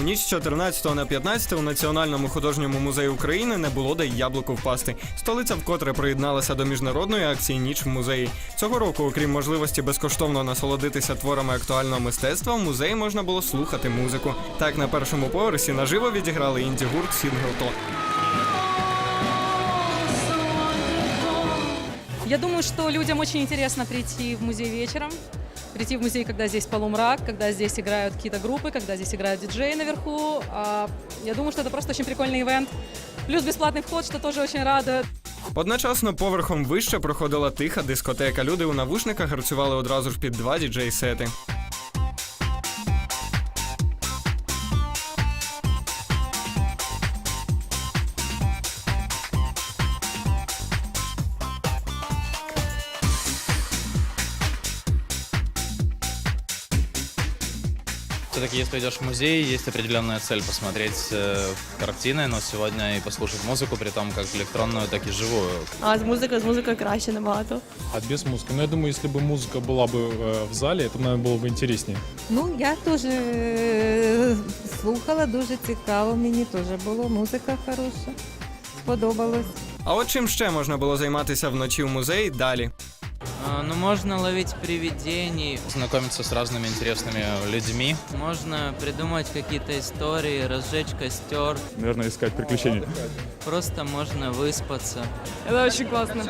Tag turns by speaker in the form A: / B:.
A: У ніч з 14 на 15 у Національному художньому музеї України не було де й яблуку впасти. Столиця вкотре приєдналася до міжнародної акції Ніч в музеї. Цього року, окрім можливості безкоштовно насолодитися творами актуального мистецтва, в музеї можна було слухати музику. Так на першому поверсі наживо відіграли інді-гурт Сінгелто.
B: Я думаю, что людям очень интересно прийти в музей вечером, прийти в музей, когда здесь полумрак, когда здесь играют какие-то группы, когда здесь играют диджеи наверху. А, Я думаю, что это просто очень прикольный ивент. Плюс бесплатный вход, что тоже очень радует.
A: Одночасно поверхом вище проходила тиха дискотека. Люди у навушниках гарцювали одразу ж під два діджей-сети.
C: Все-таки, если идешь в музей, есть определенная цель посмотреть э, картины, но сегодня и послушать музыку, при том как электронную, так и живую.
D: А з музикою, з музикою краще набагато.
E: А без музыки? Ну, я думаю, если бы музыка была бы э, в зале, это, наверное, было бы интереснее.
F: Ну, я теж е, слухала, дуже цікаво. Мені теж було. Музика хороша. Сподобалось.
A: А от чим ще можна було займатися вночі в музеї далі?
G: А, Ну, можно ловить привидений,
C: Знакомиться с разными интересными людьми.
G: можно придумать какие-то истории, разжечь костер,
E: Наверное, искать приключения.
G: просто можно выспаться.
D: Це дуже класно.